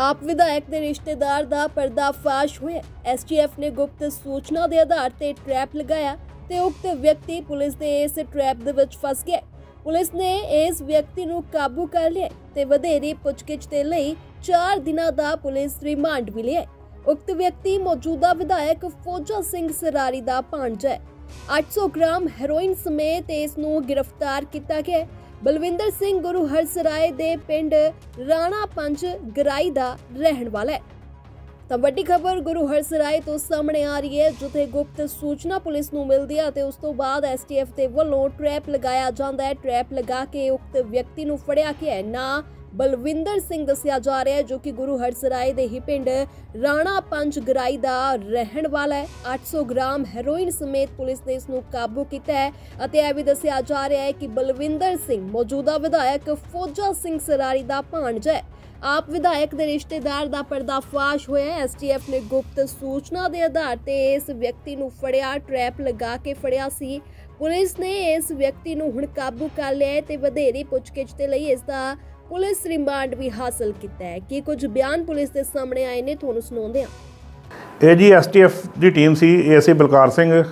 ਆਪ ਵਿਧਾਇਕ ਦੇ ਰਿਸ਼ਤੇਦਾਰ ਦਾ ਪਰਦਾਫਾਸ਼ ਹੋਇਆ। ਐਸਟੀਐਫ ਨੇ ਗੁਪਤ ਸੂਚਨਾ ਦੇ ਆਧਾਰ ਤੇ ਟ੍ਰੈਪ ਲਗਾਇਆ ਤੇ ਉਕਤ ਵਿਅਕਤੀ ਪੁਲਿਸ ਦੇ ਇਸ ਟ੍ਰੈਪ ਦੇ ਵਿੱਚ ਫਸ ਗਿਆ। ਪੁਲਿਸ ਨੇ ਇਸ ਵਿਅਕਤੀ ਨੂੰ ਕਾਬੂ ਕਰ ਲਿਆ ਤੇ ਵਧੇਰੀ ਪੁੱਛਗਿੱਛ ਦੇ ਲਈ 4 ਦਿਨਾਂ ਦਾ ਪੁਲਿਸ ਰਿਮਾਂਡ ਵੀ ਲਿਆ। ਉਕਤ ਵਿਅਕਤੀ ਮੌਜੂਦਾ ਵਿਧਾਇਕ ਫੌਜਾ ਸਿੰਘ ਸਰਾਰੀ ਦਾ ਭਾਣਜਾ ਹੈ। 800 ਗ੍ਰਾਮ ਹੈਰੋਇਨ ਸਮੇਤ ਇਸ ਨੂੰ ਗ੍ਰਿਫਤਾਰ ਕੀਤਾ ਗਿਆ ਬਲਵਿੰਦਰ ਸਿੰਘ ਗੁਰੂ ਹਰਸਰਾਏ ਦੇ ਪਿੰਡ ਰਾਣਾ ਪੰਜ ਗਰਾਈ ਦਾ ਰਹਿਣ ਵਾਲਾ ਹੈ। ਤਾਂ ਵੱਡੀ ਖਬਰ ਗੁਰੂ ਹਰਸਰਾਏ ਤੋਂ ਸਾਹਮਣੇ ਆ ਰਹੀ ਹੈ, ਜਿੱਥੇ ਗੁਪਤ ਸੂਚਨਾ ਪੁਲਿਸ ਨੂੰ ਮਿਲਦੀ ਹੈ ਤੇ ਉਸ ਤੋਂ ਬਾਅਦ ਐਸਟੀਐਫ ਦੇ ਵੱਲੋਂ ਟ੍ਰੈਪ ਲਗਾਇਆ ਜਾਂਦਾ ਹੈ। ਟ੍ਰੈਪ ਲਗਾ ਕੇ ਉਕਤ ਵਿਅਕਤੀ ਨੂੰ ਫੜਿਆ ਗਿਆ ਨਾ ਬਲਵਿੰਦਰ ਸਿੰਘ ਦੱਸਿਆ ਜਾ ਰਿਹਾ ਹੈ, ਜੋ ਕਿ ਗੁਰੂ ਹਰਸਰਾਏ ਦੇ ਹੀ ਪਿੰਡ ਰਾਣਾ ਪੰਜ ਗਰਾਈ ਦਾ ਰਹਿਣ ਵਾਲਾ ਹੈ। 800 ਗ੍ਰਾਮ ਹੈਰੋਇਨ ਸਮੇਤ ਪੁਲਿਸ ਨੇ ਇਸ ਨੂੰ ਕਾਬੂ ਕੀਤਾ ਹੈ ਅਤੇ ਇਹ ਵੀ ਦੱਸਿਆ ਜਾ ਰਿਹਾ ਹੈ ਕਿ ਬਲਵਿੰਦਰ ਸਿੰਘ ਮੌਜੂਦਾ ਵਿਧਾਇਕ ਫੌਜਾ ਸਿੰਘ ਸਰਾਰੀ ਦਾ ਭਾਣਜਾ ਹੈ। ਆਪ ਵਿਧਾਇਕ ਦੇ ਰਿਸ਼ਤੇਦਾਰ ਦਾ ਪਰਦਾਫਾਸ਼ ਹੋਇਆ ਐਸਟੀਐਫ ਨੇ ਗੁਪਤ ਸੂਚਨਾ ਦੇ ਆਧਾਰ ਤੇ ਇਸ ਵਿਅਕਤੀ ਨੂੰ ਫੜਿਆ, ਟ੍ਰੈਪ ਲਗਾ ਕੇ ਫੜਿਆ ਸੀ। ਪੁਲਿਸ ਨੇ ਇਸ ਵਿਅਕਤੀ ਨੂੰ ਹੁਣ ਕਾਬੂ ਕਰ ਲਿਆ ਹੈ ਤੇ ਵਧੇਰੀ ਪੁੱਛਗਿੱਛ ਦੇ ਲਈ ਇਸ ਦਾ ਪੁਲਿਸ ਰਿਮਾਂਡ ਵੀ ਹਾਸਲ ਕੀਤਾ ਹੈ। ਕਿ ਕੁਝ ਬਿਆਨ ਪੁਲਿਸ ਦੇ ਸਾਹਮਣੇ ਆਏ ਨੇ, ਤੁਹਾਨੂੰ ਸੁਣਾਉਂਦੇ ਹਾਂ। ਇਹ ਜੀ ਐਸਟੀਐਫ ਦੀ ਟੀਮ ਸੀ ਏਐਸਏ ਬਲਕਾਰ ਸਿੰਘ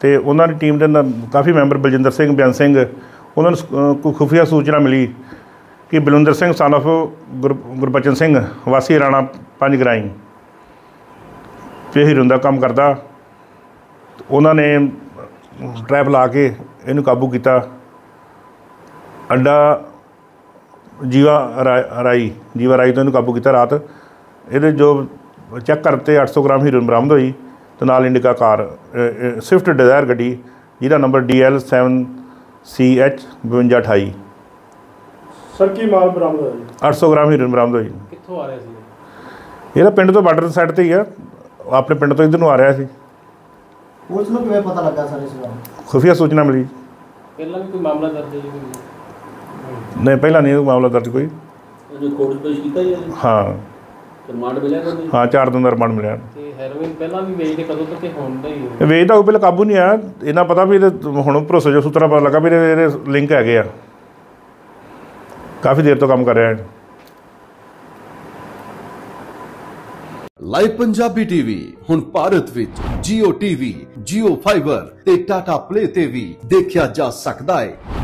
ਤੇ ਉਹਨਾਂ ਦੀ ਟੀਮ ਦੇ ਕਾਫੀ ਮੈਂਬਰ ਬਲਜਿੰਦਰ ਸਿੰਘ, ਬਿਆਨ ਸਿੰਘ, ਉਹਨਾਂ ਨੂੰ ਕੋਈ ਖੁਫੀਆ ਸੂਚਨਾ ਮਿਲੀ ਕਿ ਬਲਵਿੰਦਰ ਸਿੰਘ, son of ਗੁਰ, ਗੁਰਬਚਨ ਸਿੰਘ, ਵਾਸੀ ਰਾਣਾ ਪੰਜ ਗਰਾਈ ਤੇ ਹੀਰਨ ਦਾ ਕੰਮ ਕਰਦਾ। ਉਹਨਾਂ ਨੇ ਟ੍ਰੈਪ ਲਾ ਕੇ ਇਹਨੂੰ ਕਾਬੂ ਕੀਤਾ। ਅੱਡਾ ਜੀਵਾ ਰਾਈ ਜੀਵਾ ਰਾਈ ਤੋਂ ਇਹਨੂੰ ਕਾਬੂ ਕੀਤਾ ਰਾਤ। ਇਹਦੇ ਜੋ ਚੈੱਕ ਕਰਤੇ 800 ਗ੍ਰਾਮ ਹੀਰੋਇਨ ਬਰਾਮਦ ਹੋਈ ਤੇ ਨਾਲ ਇੰਡਿਕਾ ਕਾਰ ਸਵਿਫਟ ਡਿਜ਼ਾਇਰ ਗੱਡੀ ਜਿਹਦਾ ਨੰਬਰ DL 7CH 5228 ਸਰ ਕੀ ਮਾਲ ਬਰਾਮਦ ਹੋਇਆ ਜੀ? 800 ਗ੍ਰਾਮ ਹੀਰੋਇਨ ਬਰਾਮਦ ਹੋਈ। ਕਿੱਥੋਂ ਆ ਰਿਹਾ ਸੀ ਇਹ? ਇਹਦਾ ਪਿੰਡ ਤੋਂ ਬਾਰਡਰ ਸਾਈਡ ਤੇ ਹੀ ਆ। ਆਪਣੇ ਪਿੰਡ ਤੋਂ ਇੱਧਰ ਨੂੰ ਆ ਰਿਹਾ ਸੀ। ਪੁਲਿਸ ਨੂੰ ਕਿਵੇਂ ਪਤਾ ਲੱਗਾ ਸਰ ਇਸ ਬਾਰੇ ਖੁਫੀਆ ਸੂਚਨਾ ਮਿਲੀ। ਪਹਿਲਾਂ ਵੀ ਕੋਈ ਮਾਮਲਾ ਦਰਜ ਹੈ ਜੀ ਕੋਈ? ਨਹੀਂ ਪਹਿਲਾਂ ਨਹੀਂ ਮਾਮਲਾ ਦਰਜ ਕੋਈ। ਜੋ ਕੋਰਟ ਪੇਸ਼ ਕੀਤਾ ਜੀ? ਹਾਂ। ਰਿਮਾਂਡ ਮਿਲਿਆ ਕੋਈ? ਹਾਂ 4 ਦਿਨ ਦਾ ਰਿਮਾਂਡ ਮਿਲਿਆ। ਤੇ ਹੈਰੋਇਨ ਪਹਿਲਾਂ ਵੀ ਵੇਚਦੇ ਕਦੋਂ ਤੱਕ ਇਹ ਹੁੰਦਾ ਹੀ ਹੈ ਇਹ ਵੇਚਦਾ ਉਹ ਪਹਿਲਾਂ ਕਾਬੂ ਨਹੀਂ ਆਇਆ। ਇਹਨਾਂ ਪਤਾ ਵੀ ਇਹਦੇ ਹੁਣ ਭਰੋਸੇ ਜੋ ਸੂਤਰਾਂ ਪਤਾ ਲੱਗਾ ਵੀ ਇਹਦੇ ਇਹਦੇ ਲਿੰਕ ਹੈਗੇ ਆ। ਕਾਫੀ ਦੇਰ ਤੋਂ ਕੰਮ ਕਰ ਰਿਹਾ ਹੈ ਲਾਈਵ ਪੰਜਾਬੀ ਟੀਵੀ ਹੁਣ ਭਾਰਤ ਵਿੱਚ Jio TV, Jio Fiber ਤੇ Tata Play ਤੇ ਵੀ ਦੇਖਿਆ ਜਾ ਸਕਦਾ ਹੈ।